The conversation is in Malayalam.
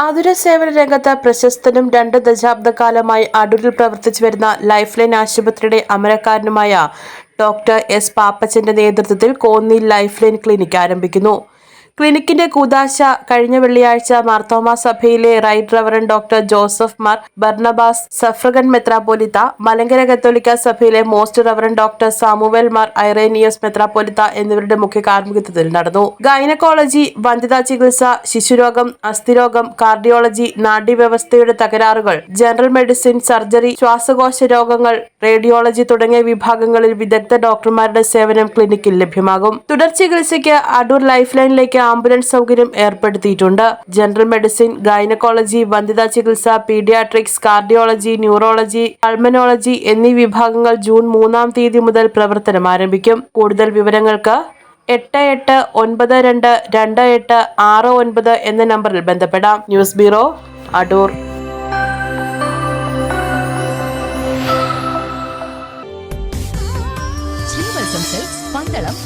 ആതുര സേവന രംഗത്ത് പ്രശസ്തനും രണ്ട് ദശാബ്ദക്കാലമായി അടൂരിൽ പ്രവർത്തിച്ചു വരുന്ന ലൈഫ് ലൈൻ ആശുപത്രിയുടെ അമരക്കാരനുമായ ഡോക്ടർ എസ് പാപ്പച്ചന്റെ നേതൃത്വത്തിൽ കോന്നി ലൈഫ് ലൈൻ ക്ലിനിക് ആരംഭിക്കുന്നു. ക്ലിനിക്കിന്റെ കൂതാശ കഴിഞ്ഞ വെള്ളിയാഴ്ച മാർത്തോമ സഭയിലെ right reverend doctor Joseph Mar Barnabas suffragan മെത്രാപോലിത്ത മലങ്കര കത്തോലിക്ക സഭയിലെ most reverend doctor Samuel Mar Ireneus മെത്രാപോലിത്ത എന്നിവരുടെ മുഖ്യ കാർമ്മികത്വത്തിൽ നടന്നു. ഗൈനക്കോളജി വന്ധ്യതാ ചികിത്സ ശിശുരോഗം അസ്ഥിരോഗം കാർഡിയോളജി നാഡ്യവ്യവസ്ഥയുടെ തകരാറുകൾ ജനറൽ മെഡിസിൻ സർജറി ശ്വാസകോശ രോഗങ്ങൾ റേഡിയോളജി തുടങ്ങിയ വിഭാഗങ്ങളിൽ വിദഗ്ധ ഡോക്ടർമാരുടെ സേവനം ക്ലിനിക്കിൽ ലഭ്യമാകും. തുടർ ചികിത്സയ്ക്ക് അടൂർ ലൈഫ് ലൈനിലേക്ക് ആംബുലൻസ് സൗകര്യം ഏർപ്പെടുത്തിയിട്ടുണ്ട്. ജനറൽ മെഡിസിൻ ഗൈനക്കോളജി വനിതാ ചികിത്സ പീഡിയാട്രിക്സ് കാർഡിയോളജി ന്യൂറോളജി അൾമനോളജി എന്നീ വിഭാഗങ്ങൾ ജൂൺ മൂന്നാം തീയതി മുതൽ പ്രവർത്തനം ആരംഭിക്കും. കൂടുതൽ വിവരങ്ങൾക്ക് എട്ട് എട്ട് ഒൻപത് രണ്ട് രണ്ട് എട്ട് ആറ് ഒൻപത് എന്ന നമ്പറിൽ ബന്ധപ്പെടാം. News bureau Adoor. പന്തളം